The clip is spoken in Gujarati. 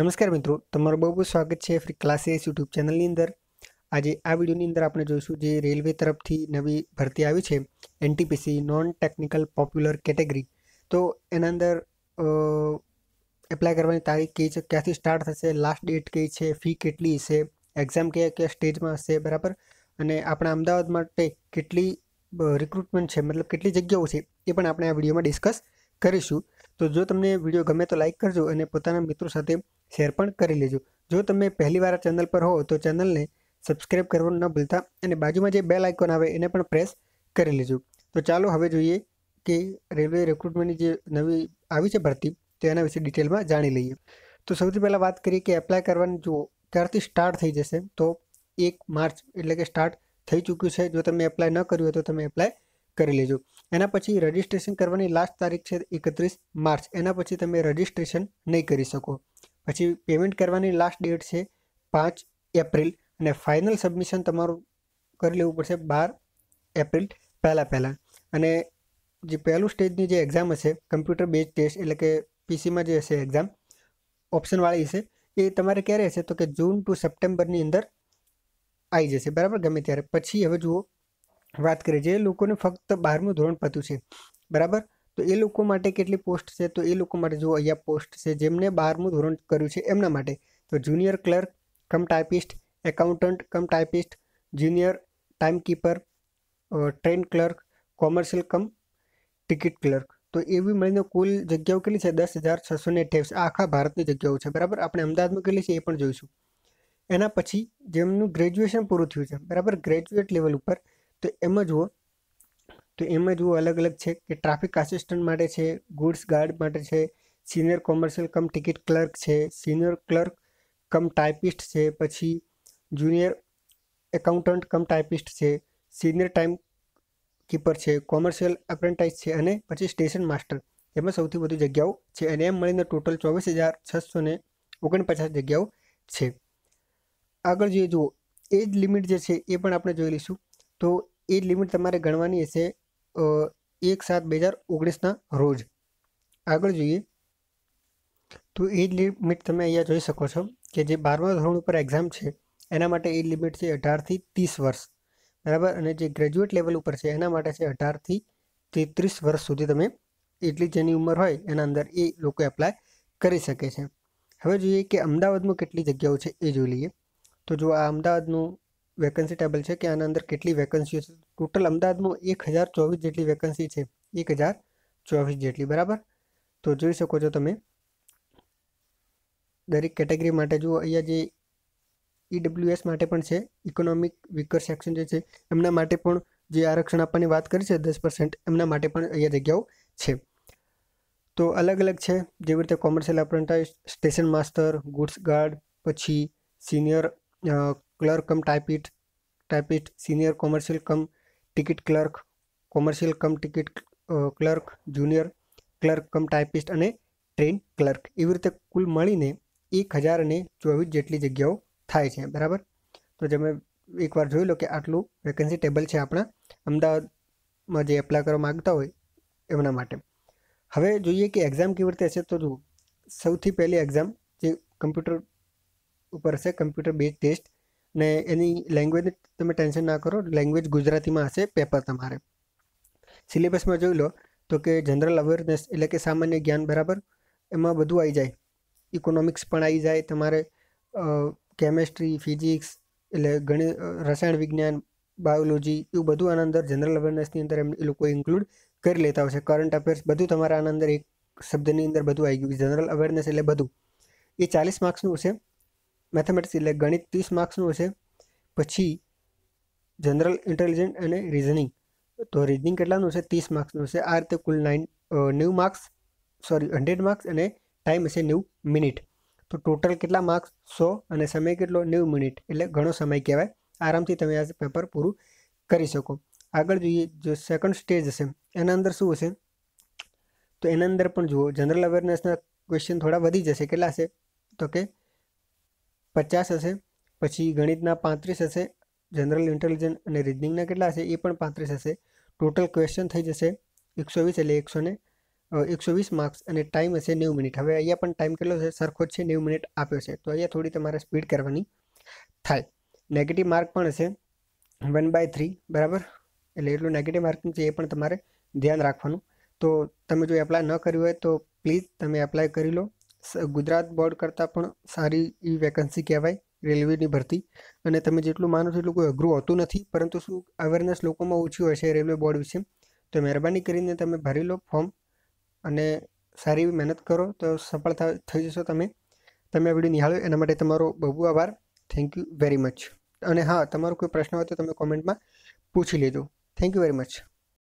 નમસ્કાર મિત્રો, તમારું બહુ બહુ સ્વાગત છે ફ્રી ક્લાસીસ યુટ્યુબ ચેનલની અંદર. આજે આ વિડીયોની અંદર આપણે જોઈશું જે રેલવે તરફથી નવી ભરતી આવી છે NTPC non technical popular category તો એના અંદર એપ્લાય કરવાની તારીખ કઈ છે, ક્યાંથી સ્ટાર્ટ થશે લાસ્ટ ડેટ કઈ છે ફી કેટલી હશે એક્ઝામ કયા કયા સ્ટેજમાં હશે, બરાબર? અને આપણા અમદાવાદ માટે કેટલી રિક્રુટમેન્ટ છે, મતલબ કેટલી જગ્યાઓ છે, એ પણ આપણે આ વિડીયોમાં ડિસ્કસ કરીશું. તો જો તમને વીડિયો ગમે તો લાઇક કરજો અને પોતાના મિત્રો સાથે શેર પણ કરી લેજો. જો તમે પહેલીવાર આ ચેનલ પર હો તો ચેનલને સબસ્ક્રાઈબ કરવાનું ન ભૂલતા અને બાજુમાં જે બેલ આઇકોન આવે એને પણ પ્રેસ કરી લેજો. તો ચાલો હવે જોઈએ કે રેલવે રિક્રુટમેન્ટની જે નવી આવી છે ભરતી, તો એના વિશે ડિટેલમાં જાણી લઈએ. તો સૌથી પહેલાં વાત કરીએ કે એપ્લાય કરવાની જુઓ ક્યારથી સ્ટાર્ટ થઈ જશે. તો એક માર્ચ એટલે કે સ્ટાર્ટ થઈ ચૂક્યું છે. જો તમે એપ્લાય ન કર્યું હોય તો તમે એપ્લાય કરી લેજો. એના પછી રજિસ્ટ્રેશન કરવાની લાસ્ટ તારીખ છે એકત્રીસ માર્ચ. એના પછી તમે રજિસ્ટ્રેશન નહીં કરી શકો. પછી પેમેન્ટ કરવાની લાસ્ટ ડેટ છે પાંચ એપ્રિલ અને ફાઇનલ સબમિશન તમારું કરી લેવું પડશે બાર એપ્રિલ પહેલાં પહેલાં. અને જે પહેલું સ્ટેજની જે એક્ઝામ હશે કમ્પ્યુટર બેઝ ટેસ્ટ એટલે કે પીસીમાં જે હશે એક્ઝામ ઓપ્શનવાળી હશે, એ તમારે ક્યારે હશે? તો કે જૂન ટુ સપ્ટેમ્બરની અંદર આવી જશે. બરાબર? ગમે ત્યારે. પછી હવે જુઓ, વાત કરીએ. જે લોકોને ફક્ત બારમું ધોરણ પતું છે, બરાબર? તો એ લોકો માટે કેટલી પોસ્ટ છે? તો એ લોકો માટે જો અહીંયા પોસ્ટ છે જેમને બારમું ધોરણ કર્યું છે એમના માટે. તો junior clerk, cum typist accountant, cum typist junior timekeeper train clerk, commercial cum, ticket clerk. તો એવી મળીને કુલ જગ્યાઓ કેટલી છે? દસ હજાર છસો ને અઠ્યાવીસ. આખા ભારતની જગ્યાઓ છે. બરાબર? આપણે અમદાવાદમાં કેટલી છે એ પણ જોઈશું. એના પછી જેમનું ગ્રેજ્યુએશન પૂરું થયું છે. બરાબર? ગ્રેજ્યુએટ લેવલ ઉપર. તો એમાં જુઓ તો એમાં જુઓ અલગ અલગ છે કે ટ્રાફિક આસિસ્ટન્ટ માટે છે ગુડ્સ ગાર્ડ માટે છે senior commercial cum ticket clerk છે સિનિયર ક્લર્ક કમ ટાઈપિસ્ટ છે, પછી જુનિયર એકાઉન્ટન્ટ કમ ટાઈપિસ્ટ છે સિનિયર ટાઈમ કીપર છે કોમર્શિયલ એપ્રેન્ટાઇઝ છે અને પછી સ્ટેશન માસ્ટર એમાં સૌથી વધુ જગ્યાઓ છે અને એમ મળીને ટોટલ ચોવીસ હજાર છસો ને ઓગણપચાસ જગ્યાઓ છે. આગળ જોઈએ જુઓ એજ લિમિટ જે છે એ પણ આપણે જોઈ લઈશું. તો એ લિમિટ તમારે ગણવાની હશે એક સાત બે હજાર ઓગણીસના રોજ. આગળ જોઈએ. તો એજ લિમિટ તમે અહીંયા જોઈ શકો છો કે જે બારમા ધોરણ ઉપર એક્ઝામ છે, એના માટે એ લિમિટ છે અઢારથી ત્રીસ વર્ષ. બરાબર? અને જે ગ્રેજ્યુએટ લેવલ ઉપર છે, એના માટે છે અઢારથી તેત્રીસ વર્ષ સુધી તમે એટલી જેની ઉંમર હોય, એના અંદર એ લોકો એપ્લાય કરી શકે છે. હવે જોઈએ કે અમદાવાદમાં કેટલી જગ્યાઓ છે એ જોઈ લઈએ. તો જો આ અમદાવાદનું વેકન્સી ટેબલ છે કે આના અંદર કેટલી વેકન્સીઓ છે ટોટલ અમદાવાદમાં એક હજાર ચોવીસ જેટલી વેકન્સી છે. એક હજાર ચોવીસ જેટલી, બરાબર? તો જોઈ શકો છો તમે. દરેક કેટેગરી માટે જુઓ, અહીંયા જે ઈડબ્લ્યુએસ માટે પણ છે ઇકોનોમિક વીકર સેક્શન જે છે, એમના માટે પણ જે આરક્ષણ આપવાની વાત કરી છે, દસ પર્સન્ટ એમના માટે પણ અહીંયા જગ્યાઓ છે. તો અલગ અલગ છે, જેવી રીતે commercial apprentice station master goods guard પછી senior clerk cum typist typist senior commercial cum ticket clerk commercial cum ticket clerk junior clerk cum typist અને ટ્રેન ક્લર્ક એવી રીતે કુલ મળીને એક હજાર અને ચોવીસ જેટલી જગ્યાઓ થાય છે. બરાબર? તો તમે એકવાર જોઈ લો કે આટલું વેકેન્સી ટેબલ છે આપણા. અમદાવાદમાં જે એપ્લાય કરવા માગતા હોય એમના માટે. હવે જોઈએ કે એક્ઝામ કેવી રીતે હશે તો જુઓ. સૌથી પહેલી એક્ઝામ જે કમ્પ્યુટર ઉપર હશે કમ્પ્યુટર બેઝ ટેસ્ટ ને એની લેંગ્વેજ તમે ટેન્શન ના કરો લેંગ્વેજ ગુજરાતીમાં હશે પેપર તમારે. સિલેબસમાં જોઈ લો, તો કે જનરલ અવેરનેસ એટલે કે સામાન્ય જ્ઞાન, બરાબર? એમાં બધું આવી જાય. ઇકોનોમિક્સ પણ આવી જાય, તમારે કેમેસ્ટ્રી ફિઝિક્સ એટલે ગણિત રસાયણ વિજ્ઞાન બાયોલોજી એવું બધું આના અંદર જનરલ અવેરનેસની અંદર એમ, એ લોકો ઇન્ક્લુડ કરી લેતા હોય છે. કરંટ અફેર્સ બધું તમારા આના અંદર એક શબ્દની અંદર બધું આવી ગયું. જનરલ અવેરનેસ એટલે બધું. એ ચાલીસ માર્ક્સનું હશે. મેથેમેટિક્સ એટલે ગણિત ત્રીસ માર્ક્સનું હશે. પછી જનરલ ઇન્ટેલિજન્ટ અને રિઝનિંગ. તો રિઝનિંગ કેટલાનું હશે? ત્રીસ માર્ક્સનું હશે. આ રીતે કુલ નાઇન નેવું માર્ક્સ, સોરી, હંડ્રેડ માર્ક્સ અને ટાઈમ હશે નેવું મિનિટ. તો ટોટલ કેટલા માર્ક્સ? સો અને સમય કેટલો? નેવું મિનિટ. એટલે ઘણો સમય કહેવાય. આરામથી તમે આ પેપર પૂરું કરી શકો. આગળ જોઈએ, જો સેકન્ડ સ્ટેજ હશે, એના અંદર શું હશે? તો એના અંદર પણ જુઓ, જનરલ અવેરનેસના ક્વેશ્ચન થોડા વધી જશે. કેટલા હશે? તો કે પચાસ હશે, પછી ગણિતના પાંત્રીસ હશે, જનરલ ઇન્ટેલિજન્સ અને રિઝનિંગના કેટલા હશે એ પણ પાંત્રીસ હશે. ટોટલ ક્વેશ્ચન થઈ જશે એકસો વીસ એટલે એકસો ને એકસો વીસ માર્ક્સ અને ટાઈમ હશે નેવું મિનિટ. હવે અહીંયા પણ ટાઈમ કેટલો છે? સરખો જ છે, નેવું મિનિટ આપ્યો છે. તો અહીંયા થોડી તમારે સ્પીડ કરવાની થાય. નેગેટિવ માર્ક પણ હશે વન બાય થ્રી, બરાબર? એટલે એટલું નેગેટિવ માર્કિંગ છે એ પણ તમારે ધ્યાન રાખવાનું. તો તમે જો એપ્લાય ન કર્યું હોય તો પ્લીઝ તમે એપ્લાય કરી લો. ગુજરાત બોર્ડ કરતાં પણ સારી એ વેકન્સી કહેવાય, રેલવેની ભરતી. અને તમે જેટલું માનો છો એટલું કોઈ અઘરું હોતું નથી, પરંતુ શું અવેરનેસ લોકોમાં ઓછી હોય છે રેલવે બોર્ડ વિશે? તો મહેરબાની કરીને તમે ભરી લો ફોર્મ અને સારી એવી મહેનત કરો તો સફળ થઈ જશો તમે. તમે આ વીડિયો નિહાળ્યો, એના માટે તમારો બહુ આભાર. થેન્ક યુ વેરી મચ અને હા, તમારો કોઈ પ્રશ્ન હોય તો તમે કોમેન્ટમાં પૂછી લેજો. Thank you very much